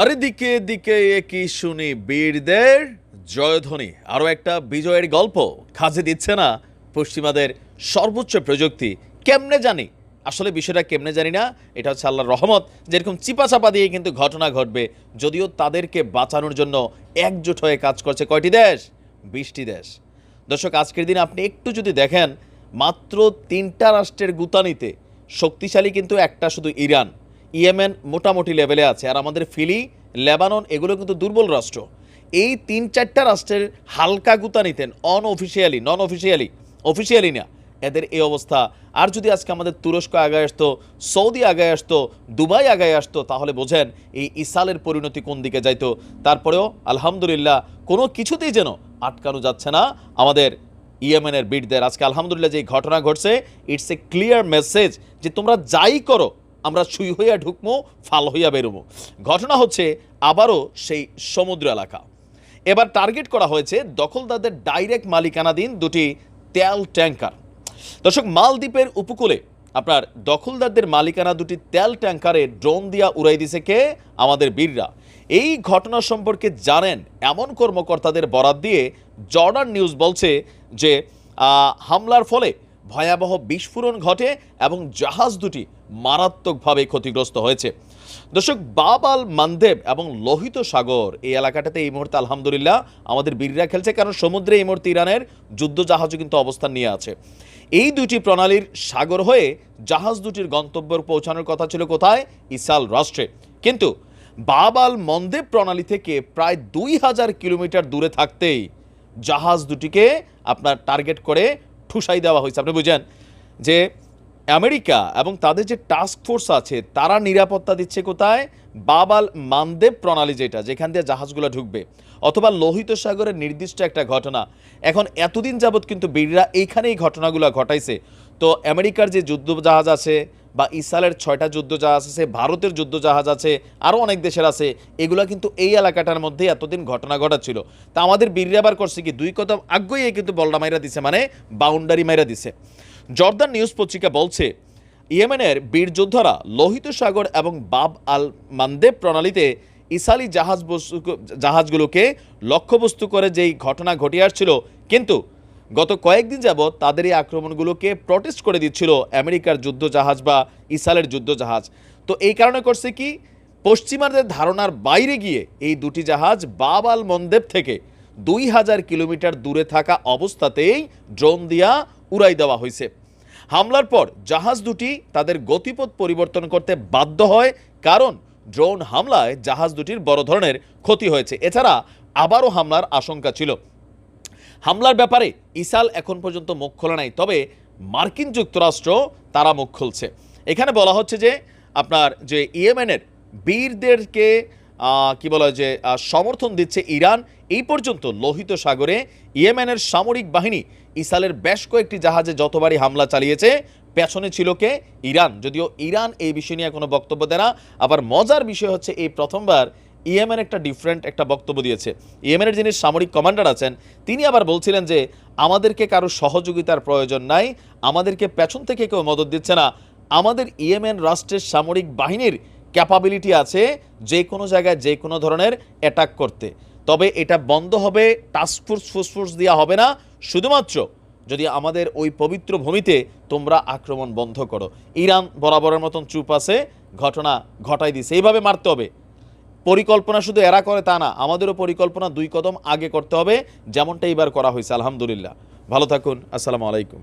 আরে দিকে দিকে একই শুনি বীরদের জয়ধ্বনি। আরও একটা বিজয়ের গল্প। কাজে দিচ্ছে না পশ্চিমাদের সর্বোচ্চ প্রযুক্তি। কেমনে জানি? আসলে বিষয়টা কেমনে জানি না, এটা হচ্ছে আল্লাহর রহমত। যেরকম চিপা চাপা দিয়ে কিন্তু ঘটনা ঘটবে, যদিও তাদেরকে বাঁচানোর জন্য একজোট হয়ে কাজ করছে কয়টি দেশ? বিশটি দেশ। দর্শক, আজকের দিনে আপনি একটু যদি দেখেন, মাত্র তিনটা রাষ্ট্রের গুতানিতে শক্তিশালী কিন্তু একটা শুধু ইরান। ইয়েমেন মোটামুটি লেভেলে আছে। আর আমাদের ফিলি, লেবানন, এগুলো কিন্তু দুর্বল রাষ্ট্র। এই তিন চারটা রাষ্ট্রের হালকা গুতা নিতেন অনঅফিসিয়ালি নন অফিসিয়ালি অফিসিয়ালি না। এদের এই অবস্থা। আর যদি আজকে আমাদের তুরস্ক আগায় আসতো, সৌদি আগায় আসতো, দুবাই আগায় আসতো, তাহলে বোঝেন এই ইসালের পরিণতি কোন দিকে যাইতো। তারপরেও, আলহামদুলিল্লাহ, কোনো কিছুতেই যেন আটকানো যাচ্ছে না আমাদের ইয়েমেনের বিটদের আজকে আলহামদুলিল্লাহ যে ঘটনা ঘটছে ইটস এ ক্লিয়ার মেসেজ যে তোমরা যাই করো আমরা সুই হইয়া ঢুকমো, ফাল হইয়া বেরোবো ঘটনা হচ্ছে আবারও সেই সমুদ্র এলাকা। এবার টার্গেট করা হয়েছে দখলদারদের ডাইরেক্ট মালিকানাধীন দুটি তেল ট্যাঙ্কার দর্শক, মালদ্বীপের উপকূলে আপনার দখলদারদের মালিকানা দুটি তেল ট্যাঙ্কারে ড্রোন দিয়া উড়াই দিছে কে? আমাদের বীররা। এই ঘটনা সম্পর্কে জানেন এমন কর্মকর্তাদের বরাত দিয়ে জর্ডান নিউজ বলছে যে হামলার ফলে ভয়াবহ বিস্ফোরণ ঘটে এবং জাহাজ দুটি মারাত্মকভাবে ক্ষতিগ্রস্ত হয়েছে। দর্শক বাবাল মানদেব এবং লোহিত সাগর এই এলাকাটাতে এই মুহূর্তে আলহামদুলিল্লাহ আমাদের বীররা খেলছে, কারণ সমুদ্রে এই মুহূর্তে ইরানের যুদ্ধ জাহাজও কিন্তু অবস্থান নিয়ে আছে। এই দুটি প্রণালীর সাগর হয়ে জাহাজ দুটির গন্তব্য পৌঁছানোর কথা ছিল কোথায়? ইসাল রাষ্ট্রে। কিন্তু বাবাল মন্দেব প্রণালী থেকে প্রায় দুই হাজার কিলোমিটার দূরে থাকতেই জাহাজ দুটিকে আপনার টার্গেট করে ঠুসাই দেওয়া হয়েছে। আপনি বুঝেন যে আমেরিকা এবং তাদের যে টাস্ক ফোর্স আছে, তারা নিরাপত্তা দিচ্ছে কোথায়? বাবাল মানদেব প্রণালী যেটা, যেখান দিয়ে জাহাজগুলো ঢুকবে। অথবা লোহিত সাগরের নির্দিষ্ট একটা ঘটনা। এখন এতদিন যাবৎ কিন্তু বীররা এইখানেই ঘটনাগুলো ঘটাইছে। তো আমেরিকার যে যুদ্ধ জাহাজ আছে বা ইসরায়েলের ছয়টা যুদ্ধ জাহাজ আছে, ভারতের যুদ্ধ জাহাজ আছে, আরও অনেক দেশের আছে। এগুলো কিন্তু এই এলাকাটার মধ্যে এতদিন ঘটনা ঘটাচ্ছিল। তা আমাদের বীররা আবার করছে কি? দুই কদম আগ্রহী কিন্তু বলডা মাইরা দিছে মানে বাউন্ডারি মাইরা দিছে। জর্দান নিউজ পত্রিকা বলছে, ইয়েমেনের বীর যোদ্ধারা লোহিত সাগর এবং বাব আল মানদেব প্রণালীতে ইসালি জাহাজ বস্তু- জাহাজগুলোকে লক্ষ্যবস্তু করে যেই ঘটনা ঘটিয়ে আসছিল, কিন্তু গত কয়েকদিন যাবৎ তাদের এই আক্রমণগুলোকে প্রটেস্ট করে দিচ্ছিল আমেরিকার যুদ্ধ জাহাজ বা ইসালের যুদ্ধ জাহাজ তো এই কারণে করছে কি? পশ্চিমাদের ধারণার বাইরে গিয়ে এই দুটি জাহাজ বাব আল মন্দেব থেকে দুই হাজার কিলোমিটার দূরে থাকা অবস্থাতেই ড্রোন দিয়া উড়াই দেওয়া হয়েছে। হামলার পর জাহাজ দুটি তাদের গতিপথ পরিবর্তন করতে বাধ্য হয়, কারণ ড্রোন হামলায় জাহাজ দুটির বড় ধরনের ক্ষতি হয়েছে। এছাড়া আবারও হামলার আশঙ্কা ছিল। হামলার ব্যাপারে ইসাল এখন পর্যন্ত মুখ খোলা নাই। তবে মার্কিন যুক্তরাষ্ট্র তারা মুখ খুলছে। এখানে বলা হচ্ছে যে আপনার যে ইয়েমেনের বীরদেরকে কি বলা যে সমর্থন দিচ্ছে ইরান, এই পর্যন্ত লোহিত সাগরে ইয়েমেনের সামরিক বাহিনী ইসালের বেশ কয়েকটি জাহাজে যতবারই হামলা চালিয়েছে, পেছনে ছিল কে? ইরান। যদিও ইরান এই বিষয় নিয়ে কোনো বক্তব্য দেয় না। আবার মজার বিষয় হচ্ছে এই প্রথমবার ইয়েমেন একটা ডিফারেন্ট একটা বক্তব্য দিয়েছে। ইয়েমেনের যিনি সামরিক কমান্ডার আছেন, তিনি আবার বলছিলেন যে, আমাদেরকে কারও সহযোগিতার প্রয়োজন নাই, আমাদেরকে পেছন থেকে কেউ মদত দিচ্ছে না। আমাদের ইয়েমেন রাষ্ট্রের সামরিক বাহিনীর ক্যাপাবিলিটি আছে যে কোনো জায়গায় যে কোনো ধরনের অ্যাটাক করতে। তবে এটা বন্ধ হবে টাস্কফোর্স ফুসফোর্স দেওয়া হবে না। শুধুমাত্র যদি আমাদের ওই পবিত্র ভূমিতে তোমরা আক্রমণ বন্ধ করো। ইরান বরাবরের মতন চুপ আছে, ঘটনা ঘটাই দিছে এইভাবে মারতে হবে। পরিকল্পনা শুধু এরা করে তা না, আমাদেরও পরিকল্পনা দুই কদম আগে করতে হবে, যেমনটা এইবার করা হয়েছে, আলহামদুলিল্লাহ। ভালো থাকুন, আসসালামু আলাইকুম।